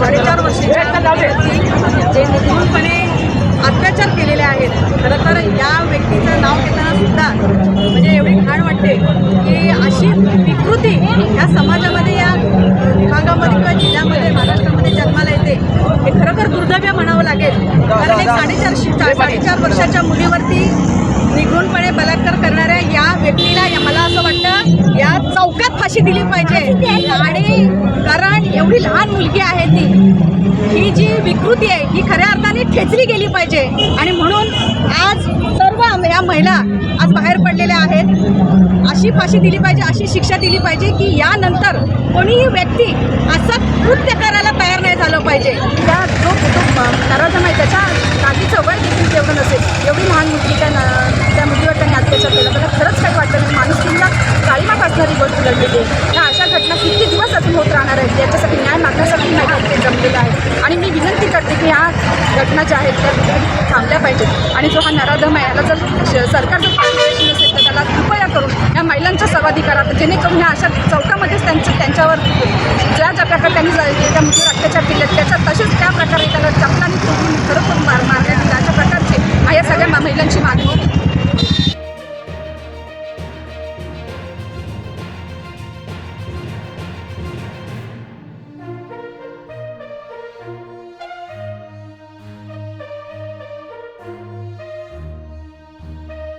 साडेचार वर्षाची जे निर्मूलपणे अत्याचार केलेले आहेत खरं तर या व्यक्तीचं नाव घेताना सुद्धा म्हणजे एवढी घाण वाटते की अशी विकृती या समाजामध्ये या विभागामध्ये किंवा जिल्ह्यामध्ये महाराष्ट्रामध्ये जन्माला येते. हे खरं तर दुर्दैव्य म्हणावं लागेल. कारण एक साडेचारशे साडेचार वर्षाच्या मुलीवरती निघूनपणे बलात्कार करणाऱ्या या व्यक्तीला मला असं वाटतं फाशी दिली पाहिजे. आणि कारण एवढी लहान मुलगी आहे ती. ही जी विकृती आहे ही खऱ्या अर्थाने ठेचली गेली पाहिजे. आणि म्हणून आज सर्व या महिला आज बाहेर पडलेल्या आहेत. अशी फाशी दिली पाहिजे अशी शिक्षा दिली पाहिजे की यानंतर कोणीही व्यक्ती असं कृत्य करायला तयार नाही झालं पाहिजे. त्या जो कुटुंब सर्वजण आहे त्याच्या नातीचं वय देखील तेवढं नसेल एवढी लहान मुलगी त्या न- त्या मुलीवर त्यांनी अत्याचार केला त्याला खरंच काही वाटतं नाही माणूस तिला काळीमा असणारी गोष्ट ह्या अशा घटना किती दिवस अजून होत राहणार आहेत? याच्यासाठी न्याय मागण्यासाठी नाही जमलेलं आहे. आणि मी विनंती करते की ह्या घटना ज्या आहेत त्या थांबल्या पाहिजेत. आणि जो हा नराधम आहे याला जर सरकार जर नसेल तर त्याला कृपया करून या महिलांच्या सर्वाधिकारात जेणेकरून ह्या अशा चौकामध्येच त्यांचं त्यांच्यावर ज्या ज्या प्रकारे त्यांनी त्या मुलीवर अत्याचार केले